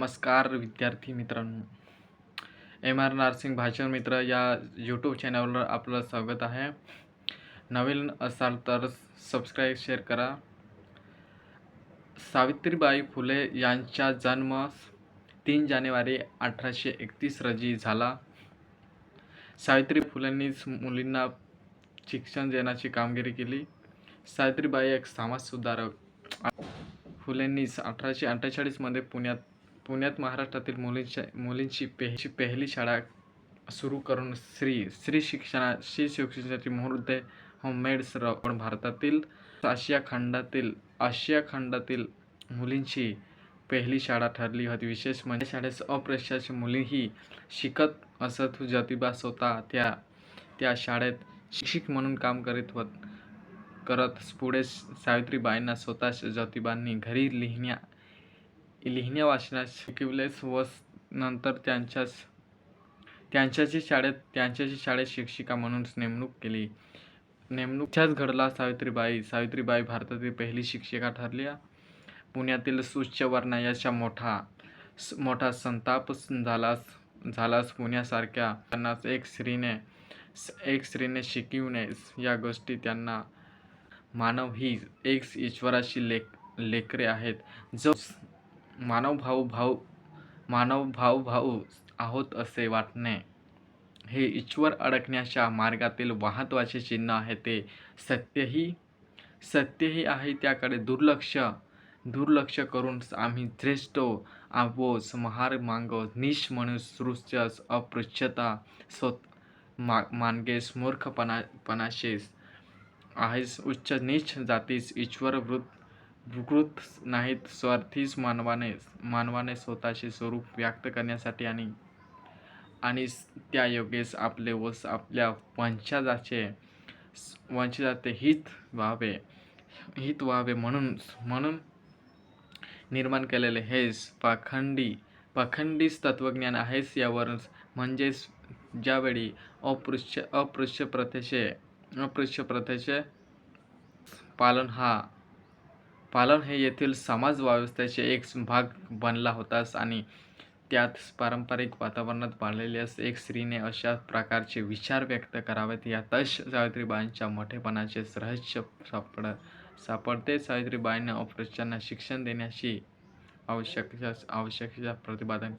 नमस्कार विद्यार्थी मित्रांनो. एम आर नार्सिंग भाषण मित्र या यूट्यूब चॅनलवर आपलं स्वागत आहे. नवीन असाल तर सबस्क्राईब शेअर करा. सावित्रीबाई फुले यांचा जन्म तीन जानेवारी अठराशे एकतीस रोजी झाला. सावित्री फुलेंनीच मुलींना शिक्षण देण्याची कामगिरी केली. सावित्रीबाई एक समाजसुधारक फुलेंनी अठराशे अठ्ठेचाळीसमध्ये पुण्यात पुण्यात महाराष्ट्रातील मुलींच्या मुलींची पेहची पहिली शाळा सुरू करून श्री श्री शिक्षणा श्री शिक्षणाची मुहूर्त होममेड्स पण भारतातील आशिया खंडातील आशिया खंडातील मुलींची पहिली शाळा ठरली होती. विशेष म्हणजे शाळेत अप्रशाची मुलीही शिकत असत. ज्योतिबा स्वतः त्या त्या शाळेत शिक्षक म्हणून काम करीत होत करत पुढे सावित्रीबाईंना स्वतः ज्योतिबांनी घरी लिहिण्या लिहिण्या वाचण्यास शिकविलेच व नंतर त्यांच्याच त्यांच्याची शाळेत त्यांच्याची शाळेत शिक्षिका म्हणून नेमणूक केली. नेमणूकच्याच घडला? सावित्रीबाई सावित्रीबाई भारतातील पहिली शिक्षिका ठरल्या पुण्यातील उच्च वर्णायाचा मोठा मोठा संताप झालास झालास पुण्यासारख्या त्यांना एक स्त्रीने एक स्त्रीने शिकविणे. या गोष्टी त्यांना मानव ही एक ईश्वराशी लेख लेकरे आहेत. जो मानव भाऊ भाऊ मानव भाऊ भाऊ आहोत असे वाटणे. हे ईश्वर अडकण्याच्या मार्गातील महत्त्वाचे चिन्ह आहे ते सत्यही सत्यही आहे त्याकडे दुर्लक्ष दुर्लक्ष करून आम्ही श्रेष्ठ आपोस महार मांगो निश म्हणून सृष्ट अपृच्छता स्वत मा मानगेस मूर्खपणा पणाशेस आहेस उच्च नीच जातीस ईश्वर वृत्त विकृत नाहीत स्वार्थीच मानवाने मानवाने स्वतःचे स्वरूप व्यक्त करण्यासाठी आणि आणि त्या योगेस आपले व आपल्या वंशजाचे वंशजाचे हित व्हावे हित व्हावे म्हणून म्हणून निर्माण केलेले हेच पाखंडी पाखंडीच तत्त्वज्ञान आहेच यावर म्हणजेच ज्यावेळी अपृश्य अपृश्य प्रथेचे अपृश्य प्रथेचे पालन हा पालन हे येथील समाज व्यवस्थेचे एक भाग बनला होतास आणि त्यात पारंपरिक वातावरणात पाळलेल्यास एक स्त्रीने अशा प्रकारचे विचार व्यक्त करावेत. यातच सावित्रीबाईंच्या मोठेपणाचे रहस्य सापड सापडते. सावित्रीबाईंना अपृश्यांना शिक्षण देण्याची आवश्यकता आवश्यकता प्रतिपादन